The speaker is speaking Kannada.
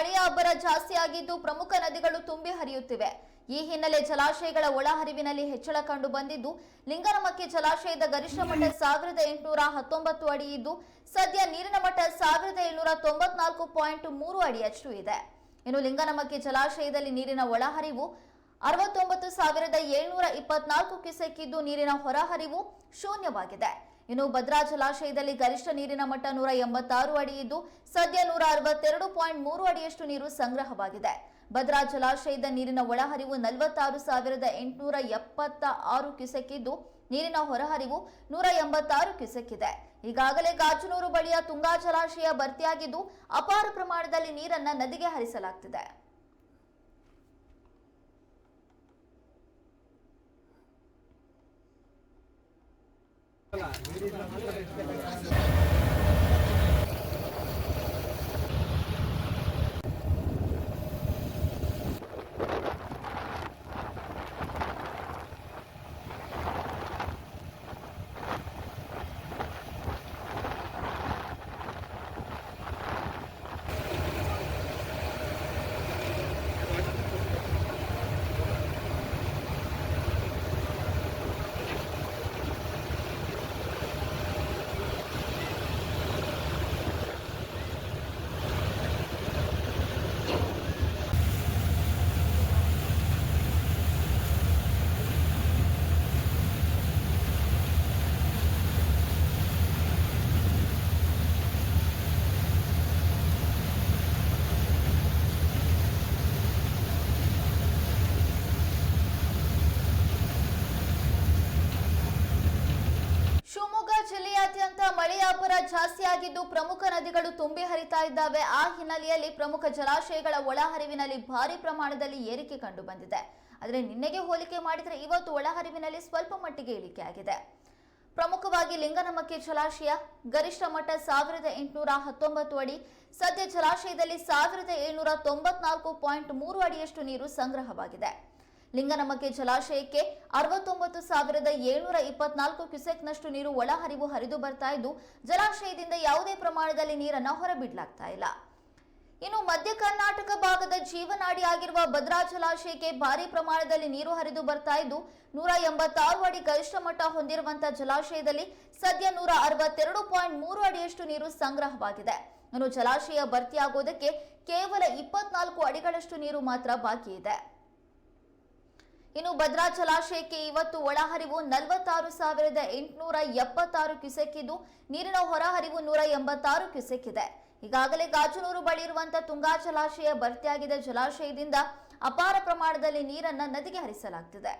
ಮಳೆಯ ಅಬ್ಬರ ಜಾಸ್ತಿಯಾಗಿದ್ದು ಪ್ರಮುಖ ನದಿಗಳು ತುಂಬಿ ಹರಿಯುತ್ತಿವೆ. ಈ ಹಿನ್ನೆಲೆ ಜಲಾಶಯಗಳ ಒಳಹರಿವಿನಲ್ಲಿ ಹೆಚ್ಚಳ ಕಂಡು ಬಂದಿದ್ದು, ಲಿಂಗನಮಕ್ಕಿ ಜಲಾಶಯದ ಗರಿಷ್ಠ ಮಟ್ಟ ಸಾವಿರದ ಎಂಟುನೂರ ಹತ್ತೊಂಬತ್ತು ಅಡಿ ಇದ್ದು, ಸದ್ಯ ನೀರಿನ ಮಟ್ಟ ಸಾವಿರದ ಏಳ್ನೂರ ತೊಂಬತ್ನಾಲ್ಕು ಪಾಯಿಂಟ್ ಮೂರು ಅಡಿಯಷ್ಟು ಇದೆ. ಇನ್ನು ಲಿಂಗನಮಕ್ಕಿ ಜಲಾಶಯದಲ್ಲಿ ನೀರಿನ ಒಳಹರಿವು ಅರವತ್ತೊಂಬತ್ತು ಸಾವಿರದ ಏಳ್ನೂರ ಇಪ್ಪತ್ನಾಲ್ಕು ಕ್ಯೂಸೆಕ್ಕಿದ್ದು ನೀರಿನ ಹೊರಹರಿವು ಶೂನ್ಯವಾಗಿದೆ. ಇನ್ನು ಭದ್ರಾ ಜಲಾಶಯದಲ್ಲಿ ಗರಿಷ್ಠ ನೀರಿನ ಮಟ್ಟ ನೂರ ಎಂಬತ್ತಾರು ಅಡಿ ಇದ್ದು, ಸದ್ಯ ನೂರ ಅರವತ್ತೆರಡು ಪಾಯಿಂಟ್ ಮೂರು ಅಡಿಯಷ್ಟು ನೀರು ಸಂಗ್ರಹವಾಗಿದೆ. ಭದ್ರಾ ಜಲಾಶಯದ ನೀರಿನ ಒಳಹರಿವು ನಲವತ್ತಾರು ಸಾವಿರದ ಎಂಟುನೂರ ಎಪ್ಪತ್ತ ಆರು ಕ್ಯೂಸೆಕ್ಕಿದ್ದು ನೀರಿನ ಹೊರಹರಿವು ನೂರ ಎಂಬತ್ತಾರು ಕ್ಯೂಸೆಕ್ ಇದೆ ಈಗಾಗಲೇ ಗಾಜನೂರು ಬಳಿಯ ತುಂಗಾ ಜಲಾಶಯ ಭರ್ತಿಯಾಗಿದ್ದು, ಅಪಾರ ಪ್ರಮಾಣದಲ್ಲಿ ನೀರನ್ನ ನದಿಗೆ ಹರಿಸಲಾಗ್ತಿದೆ. 何でですか? ಜಿಲ್ಲೆಯಾದ್ಯಂತ ಮಳೆಯ ಅಬ್ಬರ ಜಾಸ್ತಿಯಾಗಿದ್ದು ಪ್ರಮುಖ ನದಿಗಳು ತುಂಬಿ ಹರಿತಾ ಇದ್ದಾವೆ. ಆ ಹಿನ್ನೆಲೆಯಲ್ಲಿ ಪ್ರಮುಖ ಜಲಾಶಯಗಳ ಒಳಹರಿವಿನಲ್ಲಿ ಭಾರಿ ಪ್ರಮಾಣದಲ್ಲಿ ಏರಿಕೆ ಕಂಡು ಬಂದಿದೆ ಆದರೆ ನಿನ್ನೆಗೆ ಹೋಲಿಕೆ ಮಾಡಿದರೆ ಇವತ್ತು ಒಳಹರಿವಿನಲ್ಲಿ ಸ್ವಲ್ಪ ಮಟ್ಟಿಗೆ ಇಳಿಕೆಯಾಗಿದೆ ಪ್ರಮುಖವಾಗಿ ಲಿಂಗನಮಕ್ಕಿ ಜಲಾಶಯ, ಗರಿಷ್ಠ ಮಟ್ಟ ಸಾವಿರದ ಎಂಟುನೂರ ಹತ್ತೊಂಬತ್ತು ಅಡಿ, ಸದ್ಯ ಜಲಾಶಯದಲ್ಲಿ ಸಾವಿರದ ಏಳ್ನೂರ ತೊಂಬತ್ನಾಲ್ಕು ಪಾಯಿಂಟ್ ಮೂರು ಅಡಿಯಷ್ಟು ನೀರು ಸಂಗ್ರಹವಾಗಿದೆ. ಲಿಂಗನಮಕ್ಕಿ ಜಲಾಶಯಕ್ಕೆ ಅರವತ್ತೊಂಬತ್ತು ಸಾವಿರದ ಏಳ್ನೂರ ಇಪ್ಪತ್ನಾಲ್ಕು ಕ್ಯುಸೆಕ್ನಷ್ಟು ನೀರು ಒಳಹರಿವು ಹರಿದು ಬರ್ತಾ ಇದ್ದು, ಜಲಾಶಯದಿಂದ ಯಾವುದೇ ಪ್ರಮಾಣದಲ್ಲಿ ನೀರನ್ನು ಹೊರಬಿಡಲಾಗ್ತಾ ಇಲ್ಲ. ಇನ್ನು ಮಧ್ಯ ಕರ್ನಾಟಕ ಭಾಗದ ಜೀವನಾಡಿ ಆಗಿರುವ ಭದ್ರಾ ಜಲಾಶಯಕ್ಕೆ ಭಾರಿ ಪ್ರಮಾಣದಲ್ಲಿ ನೀರು ಹರಿದು ಬರ್ತಾ ಇದ್ದು, ನೂರ ಎಂಬತ್ತಾರು ಅಡಿ ಗರಿಷ್ಠ ಮಟ್ಟ ಹೊಂದಿರುವಂತಹ ಜಲಾಶಯದಲ್ಲಿ ಸದ್ಯ ನೂರ ಅರವತ್ತೆರಡು ಪಾಯಿಂಟ್ ಮೂರು ಅಡಿಯಷ್ಟು ನೀರು ಸಂಗ್ರಹವಾಗಿದೆ. ಇನ್ನು ಜಲಾಶಯ ಭರ್ತಿಯಾಗೋದಕ್ಕೆ ಕೇವಲ ಇಪ್ಪತ್ನಾಲ್ಕು ಅಡಿಗಳಷ್ಟು ನೀರು ಮಾತ್ರ ಬಾಕಿ ಇದೆ. ಇನ್ನು ಭದ್ರಾ ಜಲಾಶಯಕ್ಕೆ ಇವತ್ತು ಒಳಹರಿವು ನಲವತ್ತಾರು ಸಾವಿರದ ಎಂಟುನೂರ ಎಪ್ಪತ್ತಾರು ಕ್ಯೂಸೆಕ್ ಇದ್ದು ನೀರಿನ ಹೊರಹರಿವು ನೂರ ಎಂಬತ್ತಾರು ಕ್ಯೂಸೆಕ್ ಇದೆ ಈಗಾಗಲೇ ಗಾಜನೂರು ಬಳಿ ಇರುವಂತಹ ತುಂಗಾ ಜಲಾಶಯ ಭರ್ತಿಯಾಗಿದ್ದ ಜಲಾಶಯದಿಂದ ಅಪಾರ ಪ್ರಮಾಣದಲ್ಲಿ ನೀರನ್ನ ನದಿಗೆ ಹರಿಸಲಾಗ್ತಿದೆ.